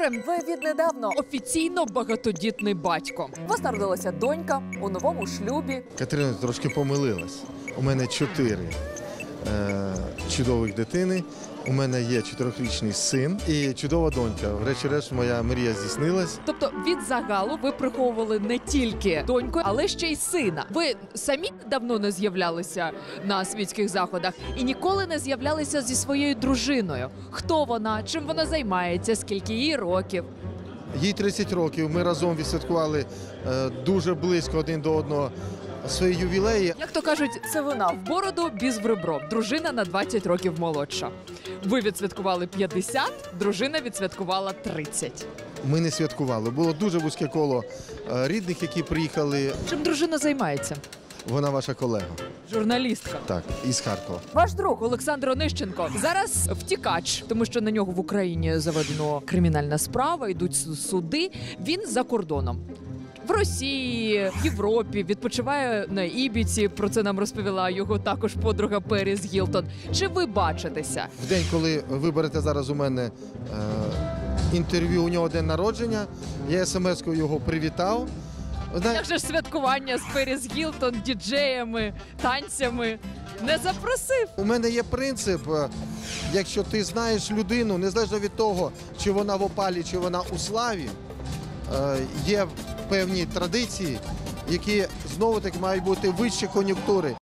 настроєм? Ви віднедавно Офіційно багатодітний батько. у вас народилася донька у новому шлюбі. Катерина трошки помилилась. У мене чотири чудових дитини. У мене є чотирьохрічний син і чудова донька. Врешті-решт, моя мрія здійснилась. Тобто від загалу ви приховували не тільки доньку, але ще й сина. Ви самі давно не з'являлися на світських заходах і ніколи не з'являлися зі своєю дружиною. Хто вона, чим вона займається, скільки їй років? Їй 30 років. Ми разом відсвяткували е, дуже близько один до одного свої ювілеї. Як то кажуть, Це вона. в бороду біз в ребро. Дружина на 20 років молодша. Ви відсвяткували 50, дружина відсвяткувала 30. Ми не святкували. Було дуже вузьке коло е, рідних, які приїхали. Чим дружина займається? Вона ваша колега. Журналістка. Так, із Харкова. Ваш друг Олександр Онищенко зараз втікач, тому що на нього в Україні заведено кримінальна справа, йдуть суди. Він за кордоном. В Росії, в Європі відпочиває на Ібіці. Про це нам розповіла його також подруга Періс Гілтон. Чи ви бачитеся? В день, коли ви берете зараз у мене е, інтерв'ю, у нього день народження, я смс-кою його привітав. Як же ж святкування з Періс Гілтон, діджеями, танцями не запросив? У мене є принцип, е, якщо ти знаєш людину, незалежно від того, чи вона в опалі, чи вона у славі, є певні традиції, які знову таки мають бути вищі кон'юнктури.